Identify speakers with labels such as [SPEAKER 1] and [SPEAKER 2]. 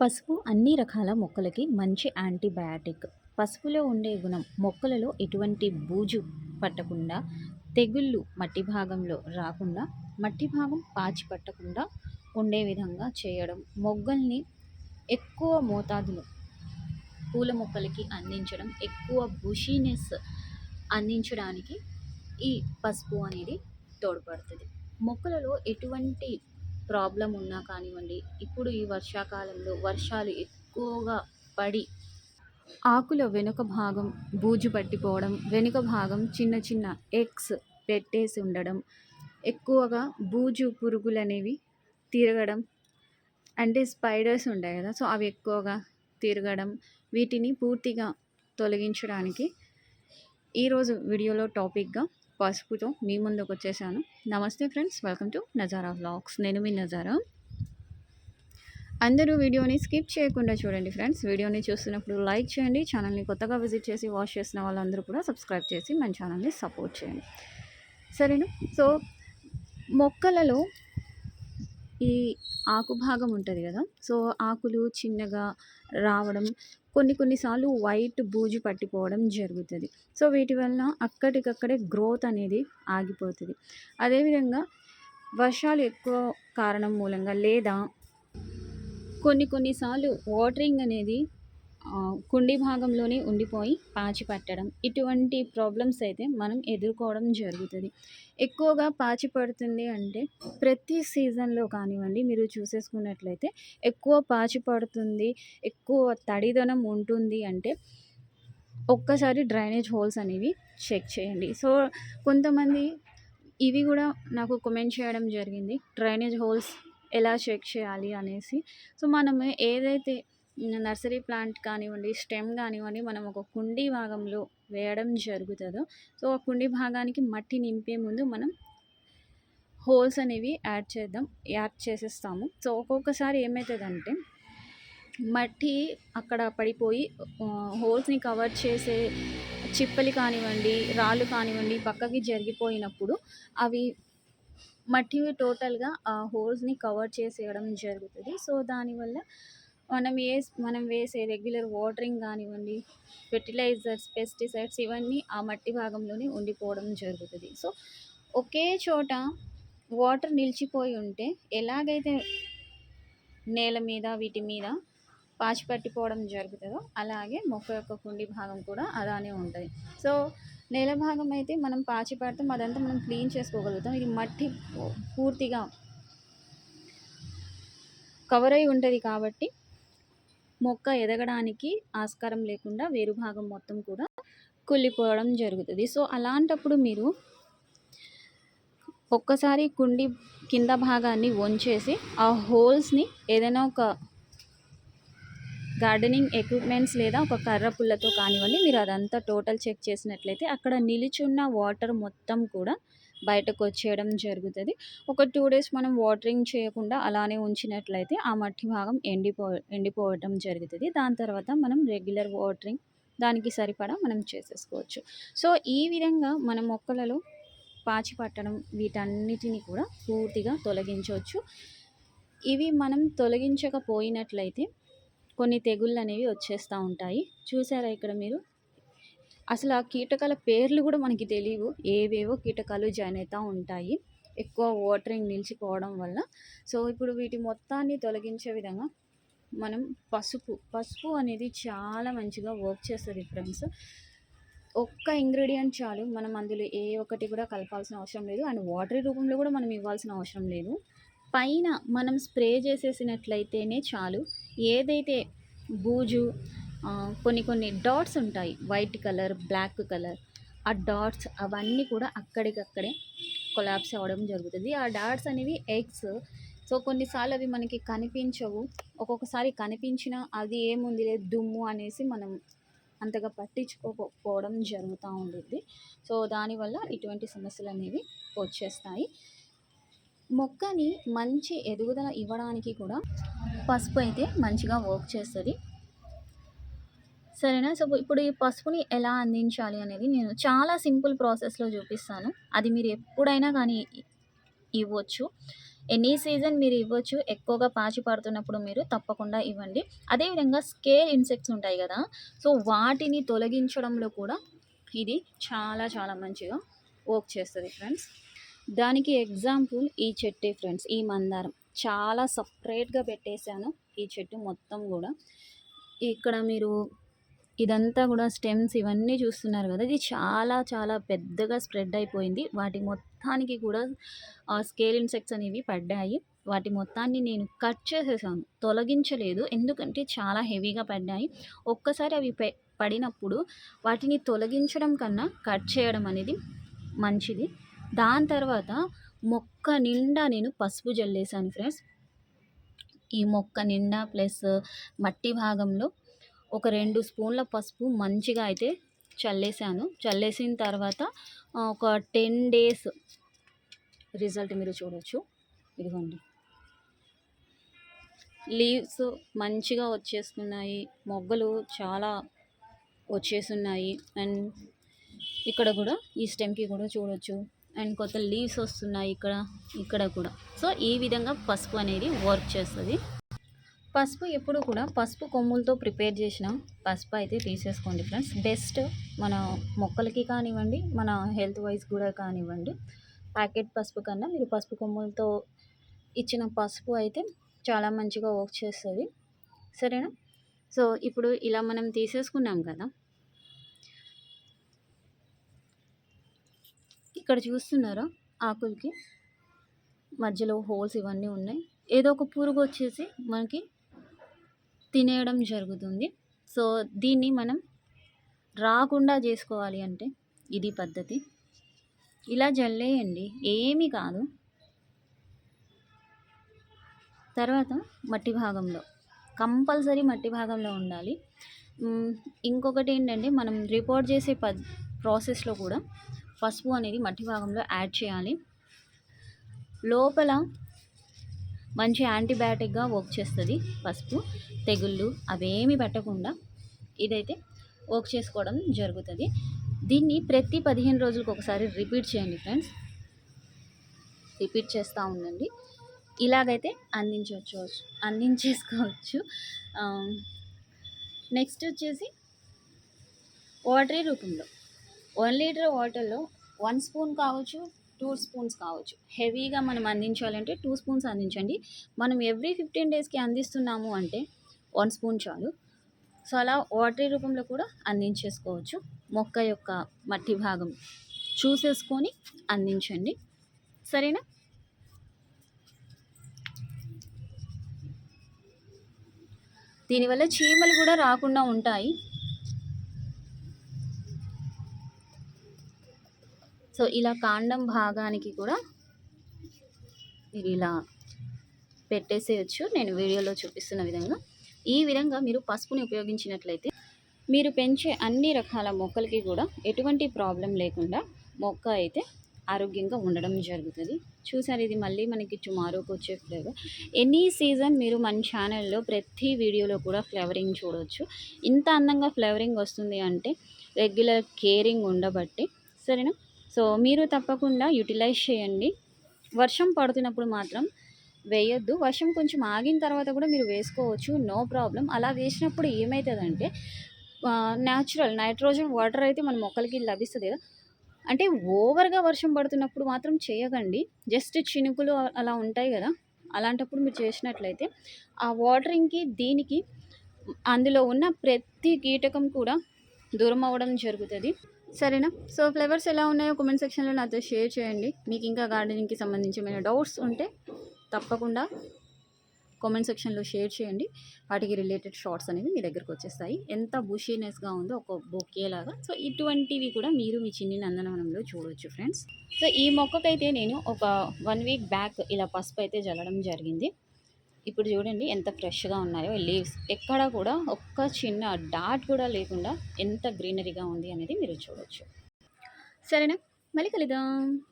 [SPEAKER 1] పసుపు అన్ని రకాల మొక్కలకి మంచి యాంటీబయాటిక్. పసుపులో ఉండే గుణం మొక్కలలో ఎటువంటి బూజు పట్టకుండా తెగుళ్ళు మట్టి భాగంలో రాకుండా మట్టి భాగం పాచి పట్టకుండా ఉండే విధంగా చేయడం. మొగ్గల్ని ఎక్కువ మోతాదులో పూల మొక్కలకి అందించడం ఎక్కువ బుషీనెస్ అందించడానికి ఈ పసుపు అనేది తోడ్పడుతుంది. మొక్కలలో ఎటువంటి ప్రాబ్లం ఉన్నా కానివ్వండి ఇప్పుడు ఈ వర్షాకాలంలో వర్షాలు ఎక్కువగా పడి ఆకుల వెనుక భాగం బూజు పట్టిపోవడం వెనుక భాగం చిన్న చిన్న ఎగ్స్ పెట్టేసి ఉండడం ఎక్కువగా బూజు పురుగులు అనేవి తిరగడం అంటే స్పైడర్స్ ఉంటాయి కదా సో అవి ఎక్కువగా తిరగడం వీటిని పూర్తిగా తొలగించడానికి ఈరోజు వీడియోలో టాపిక్గా పసుపుతో మీ ముందుకు వచ్చేసాను. నమస్తే friends welcome to Nazara vlogs. నేను మీ నజారా. అందరూ వీడియోని స్కిప్ చేయకుండా చూడండి ఫ్రెండ్స్. వీడియోని చూస్తున్నప్పుడు లైక్ చేయండి. ఛానల్ని కొత్తగా విజిట్ చేసి వాచ్ చేసిన వాళ్ళందరూ కూడా సబ్స్క్రైబ్ చేసి మన ఛానల్ని సపోర్ట్ చేయండి. సరేనా? సో మొక్కలలో ఈ ఆకు భాగం ఉంటుంది కదా? సో ఆకులు చిన్నగా రావడం కొన్ని కొన్నిసార్లు వైట్ బూజు పట్టిపోవడం జరుగుతుంది. సో వీటి వలన అక్కడికక్కడే గ్రోత్ అనేది ఆగిపోతుంది. అదేవిధంగా వర్షాలు ఎక్కువ కారణం మూలంగా లేదా కొన్ని కొన్నిసార్లు వాటరింగ్ అనేది కుండి భాగంలోనే ఉండిపోయి పాచి పట్టడం. ఇటువంటి ప్రాబ్లమ్స్ అయితే మనం ఎదుర్కోవడం జరుగుతుంది. ఎక్కువగా పాచి పడుతుంది అంటే ప్రతి సీజన్లో కానివ్వండి మీరు చూసేసుకున్నట్లయితే ఎక్కువ పాచి పడుతుంది ఎక్కువ తడిదనం ఉంటుంది అంటే ఒక్కసారి డ్రైనేజ్ హోల్స్ అనేవి చెక్ చేయండి. సో కొంతమంది ఇవి కూడా నాకు కమెంట్ చేయడం జరిగింది డ్రైనేజ్ హోల్స్ ఎలా చెక్ చేయాలి అనేసి. సో మనం ఏదైతే నర్సరీ ప్లాంట్ కానివ్వండి స్టెమ్ కానివ్వండి మనం ఒక కుండీ భాగంలో వేయడం జరుగుతుందో. సో ఆ కుండీ భాగానికి మట్టి నింపే ముందు మనం హోల్స్ అనేవి యాడ్ చేద్దాం యాడ్ చేసేస్తాము. సో ఒక్కొక్కసారి ఏమవుతుందంటే మట్టి అక్కడ పడిపోయి హోల్స్ని కవర్ చేసే చిప్పలు కానివ్వండి రాళ్ళు కానివ్వండి పక్కకి జరిగిపోయినప్పుడు అవి మట్టి టోటల్గా ఆ హోల్స్ని కవర్ చేసేయడం జరుగుతుంది. సో దానివల్ల మనం ఏ మనం వేసే రెగ్యులర్ వాటరింగ్ కానివ్వండి ఫెర్టిలైజర్స్ పెస్టిసైడ్స్ ఇవన్నీ ఆ మట్టి భాగంలోనే ఉండిపోవడం జరుగుతుంది. సో ఒకే చోట వాటర్ నిలిచిపోయి ఉంటే ఎలాగైతే నేల మీద వీటి మీద పాచి పట్టిపోవడం జరుగుతుందో అలాగే మొక్క యొక్క కుండి భాగం కూడా అలానే ఉంటుంది. సో నేల భాగం అయితే మనం పాచి పడతాం అదంతా మనం క్లీన్ చేసుకోగలుగుతాం. ఇది మట్టి పూర్తిగా కవర్ అయి ఉంటుంది కాబట్టి మొక్క ఎదగడానికి ఆస్కారం లేకుండా వేరు భాగం మొత్తం కూడా కుళ్ళిపోవడం జరుగుతుంది. సో అలాంటప్పుడు మీరు ఒక్కసారి కుండి కింద భాగాన్ని వంచేసి ఆ హోల్స్ని ఏదైనా ఒక గార్డెనింగ్ ఎక్విప్మెంట్స్ లేదా ఒక కర్ర పుల్లతో కానివ్వండి మీరు అదంతా టోటల్ చెక్ చేసినట్లయితే అక్కడ నిలిచున్న వాటర్ మొత్తం కూడా బయటకు వచ్చేయడం జరుగుతుంది. ఒక టూ డేస్ మనం వాటరింగ్ చేయకుండా అలానే ఉంచినట్లయితే ఆ మట్టి భాగం ఎండిపో ఎండిపోవడం జరుగుతుంది. దాని తర్వాత మనం రెగ్యులర్ వాటరింగ్ దానికి సరిపడా మనం చేసేసుకోవచ్చు. సో ఈ విధంగా మన మొక్కలలో పాచి పట్టడం వీటన్నిటిని కూడా పూర్తిగా తొలగించవచ్చు. ఇవి మనం తొలగించకపోయినట్లయితే కొన్ని తెగుళ్ళు అనేవి వచ్చేస్తూ ఉంటాయి. చూసారా ఇక్కడ మీరు? అసలు ఆ కీటకాల పేర్లు కూడా మనకి తెలియవు ఏవేవో కీటకాలు జాయిన్ అవుతూ ఉంటాయి. ఎక్కువ వాటరింగ్ నిలిచిపోవడం వల్ల. సో ఇప్పుడు వీటి మొత్తాన్ని తొలగించే విధంగా మనం పసుపు పసుపు అనేది చాలా మంచిగా వర్క్ చేస్తుంది ఫ్రెండ్స్. ఒక్క ఇంగ్రీడియంట్ చాలు. మనం అందులో ఏ ఒక్కటి కూడా కలపాల్సిన అవసరం లేదు. అండ్ వాటర్ రూపంలో కూడా మనం ఇవ్వాల్సిన అవసరం లేదు. పైన మనం స్ప్రే చేసేసినట్లయితేనే చాలు. ఏదైతే బూజు కొన్ని కొన్ని డాట్స్ ఉంటాయి. White colour black colour. ఆ డాట్స్ అవన్నీ కూడా అక్కడికక్కడే కొలాప్స్ అవ్వడం జరుగుతుంది. ఆ డాట్స్ అనేవి ఎగ్స్. సో కొన్నిసార్లు అవి మనకి కనిపించవు. ఒక్కొక్కసారి కనిపించిన అది ఏముంది లేదు దుమ్ము అనేసి మనం అంతగా పట్టించుకోకపోవడం జరుగుతూ ఉంటుంది సో దానివల్ల ఇటువంటి సమస్యలు అనేవి వచ్చేస్తాయి. మొక్కని మంచి ఎదుగుదల ఇవ్వడానికి కూడా పసుపు అయితే మంచిగా వర్క్ చేస్తుంది. సరేనా? సో ఇప్పుడు ఈ పసుపుని ఎలా అందించాలి అనేది నేను చాలా సింపుల్ ప్రాసెస్లో చూపిస్తాను. అది మీరు ఎప్పుడైనా కానీ ఇవ్వచ్చు. ఎనీ సీజన్ మీరు ఇవ్వచ్చు. ఎక్కువగా పాచి పడుతున్నప్పుడు మీరు తప్పకుండా ఇవ్వండి. అదేవిధంగా స్కేల్ ఇన్సెక్ట్స్ ఉంటాయి కదా? సో వాటిని తొలగించడంలో కూడా ఇది చాలా చాలా మంచిగా వర్క్ చేస్తుంది ఫ్రెండ్స్. దానికి ఎగ్జాంపుల్ ఈ చెట్టే ఫ్రెండ్స్ ఈ మందారం. చాలా సపరేట్గా పెట్టేశాను ఈ చెట్టు మొత్తం కూడా. ఇక్కడ మీరు ఇదంతా కూడా స్టెమ్స్ ఇవన్నీ చూస్తున్నారు కదా. ఇది చాలా చాలా పెద్దగా స్ప్రెడ్ అయిపోయింది. వాటి మొత్తానికి కూడా ఆ స్కేల్ ఇన్సెక్ట్స్ అనేవి పడ్డాయి. వాటి మొత్తాన్ని నేను కట్ చేసేసాను. తొలగించలేదు. ఎందుకంటే చాలా హెవీగా పడ్డాయి. ఒక్కసారి అవి పె పడినప్పుడు వాటిని తొలగించడం కన్నా కట్ చేయడం అనేది మంచిది. దాని తర్వాత మొక్క నిండా నేను పసుపు జల్లేసాను ఫ్రెండ్స్. ఈ మొక్క నిండా ప్లస్ మట్టి భాగంలో ఒక రెండు స్పూన్ల పసుపు మంచిగా అయితే చల్లేసాను. చల్లేసిన తర్వాత ఒక టెన్ డేస్ రిజల్ట్ మీరు చూడవచ్చు ఇదిగోండి. లీవ్స్ మంచిగా వచ్చేస్తున్నాయి. మొగ్గలు చాలా వచ్చేస్తున్నాయి. అండ్ ఇక్కడ కూడా ఈ స్టెమ్కి కూడా చూడవచ్చు అండ్ కొత్త లీవ్స్ వస్తున్నాయి ఇక్కడ ఇక్కడ కూడా. సో ఈ విధంగా పసుపు అనేది వర్క్ చేస్తుంది. పసుపు ఎప్పుడు కూడా పసుపు కొమ్ములతో ప్రిపేర్ చేసిన పసుపు అయితే తీసేసుకోండి ఫ్రెండ్స్. బెస్ట్ మన మొక్కలకి కానివ్వండి మన హెల్త్ వైజ్ కూడా కానివ్వండి. ప్యాకెట్ పసుపు కన్నా మీరు పసుపు కొమ్ములతో ఇచ్చిన పసుపు అయితే చాలా మంచిగా వర్క్ చేస్తుంది. సరేనా? సో ఇప్పుడు ఇలా మనం తీసేసుకున్నాం కదా. ఇక్కడ చూస్తున్నారా ఆకులకి? మధ్యలో హోల్స్ ఇవన్నీ ఉన్నాయి. ఏదో ఒక పురుగు వచ్చేసి మనకి తినేయడం జరుగుతుంది. సో దీన్ని మనం రాకుండా చేసుకోవాలి అంటే ఇది పద్ధతి. ఇలా జల్లేయండి. ఏమీ కాదు. తర్వాత మట్టి భాగంలో కంపల్సరీ మట్టి భాగంలో ఉండాలి. ఇంకొకటి ఏంటంటే మనం రిపోర్ట్ చేసే ప ప్రాసెస్లో కూడా పసుపు అనేది మట్టి భాగంలో యాడ్ చేయాలి. లోపల మంచి యాంటీబయాటిక్గా వర్క్ చేస్తుంది పసుపు తెగుళ్ళు అవేమి పెట్టకుండా ఇదైతే వర్క్ చేసుకోవడం జరుగుతుంది. దీన్ని ప్రతి పదిహేను రోజులకు ఒకసారి రిపీట్ చేయండి ఫ్రెండ్స్ రిపీట్ చేస్తూ ఉండండి. ఇలాగైతే అందించవచ్చు అందించేసుకోవచ్చు. నెక్స్ట్ వచ్చేసి వాటరీ రూపంలో. వన్ లీటర్ వాటర్లో వన్ స్పూన్ కావచ్చు టూ స్పూన్స్ కావచ్చు. హెవీగా మనం అందించాలంటే టూ స్పూన్స్ అందించండి. మనం ఎవ్రీ ఫిఫ్టీన్ డేస్కి అందిస్తున్నాము అంటే వన్ స్పూన్ చాలు. సో అలా వాటరీ రూపంలో కూడా అందించేసుకోవచ్చు. మొక్క యొక్క మట్టి భాగం చూసేసుకొని అందించండి. సరేనా? దీనివల్ల చీమలు కూడా రాకుండా ఉంటాయి. సో ఇలా కాండం భాగానికి కూడా మీరు ఇలా పెట్టేసేయచ్చు. నేను వీడియోలో చూపిస్తున్న విధంగా. ఈ విధంగా మీరు పసుపుని ఉపయోగించినట్లయితే మీరు పెంచే అన్ని రకాల మొక్కలకి కూడా ఎటువంటి ప్రాబ్లం లేకుండా మొక్క అయితే ఆరోగ్యంగా ఉండడం జరుగుతుంది. చూసారు ఇది మళ్ళీ మనకి టుమారోకి వచ్చే ఫ్లేవర్. ఎనీ సీజన్ మీరు మన ఛానల్లో ప్రతి వీడియోలో కూడా ఫ్లేవరింగ్ చూడవచ్చు ఇంత అందంగా ఫ్లేవరింగ్ వస్తుంది అంటే రెగ్యులర్ కేరింగ్ ఉండబట్టి సరేనా? సో మీరు తప్పకుండా యూటిలైజ్ చేయండి. వర్షం పడుతున్నప్పుడు మాత్రం వేయొద్దు. వర్షం కొంచెం ఆగిన తర్వాత కూడా మీరు వేసుకోవచ్చు. No problem. అలా వేసినప్పుడు ఏమవుతుందంటే న్యాచురల్ నైట్రోజన్ వాటర్ అయితే మన మొక్కలకి లభిస్తుంది కదా. అంటే ఓవర్గా వర్షం పడుతున్నప్పుడు మాత్రం చేయకండి. జస్ట్ చినుకులు అలా ఉంటాయి కదా. అలాంటప్పుడు మీరు చేసినట్లయితే ఆ వాటరింగ్కి దీనికి అందులో ఉన్న ప్రతి కీటకం కూడా దూరం అవ్వడం జరుగుతుంది. సరేనా? సో ఫ్లేవర్స్ ఎలా ఉన్నాయో కామెంట్ సెక్షన్లో నాతో షేర్ చేయండి. మీకు ఇంకా గార్డెనింగ్కి సంబంధించి ఏమైనా డౌట్స్ ఉంటే తప్పకుండా కామెంట్ సెక్షన్లో షేర్ చేయండి. వాటికి రిలేటెడ్ షార్ట్స్ అనేవి మీ దగ్గరకు వచ్చేస్తాయి. ఎంత బుషీనెస్గా ఉందో ఒక బొకేలాగా సో ఇటువంటివి కూడా మీరు మీ చిన్ని నందనవనంలో చూడవచ్చు ఫ్రెండ్స్ సో ఈ మొక్కకైతే నేను ఒక వన్ వీక్ బ్యాక్ ఇలా పసుపు అయితే జల్లడం జరిగింది. ఇప్పుడు చూడండి ఎంత ఫ్రెష్గా ఉన్నాయో లీవ్స్. ఎక్కడ కూడా ఒక్క చిన్న డాట్ కూడా లేకుండా ఎంత గ్రీనరీగా ఉంది అనేది మీరు చూడవచ్చు సరేనా? మళ్ళీ కలుద్దాం.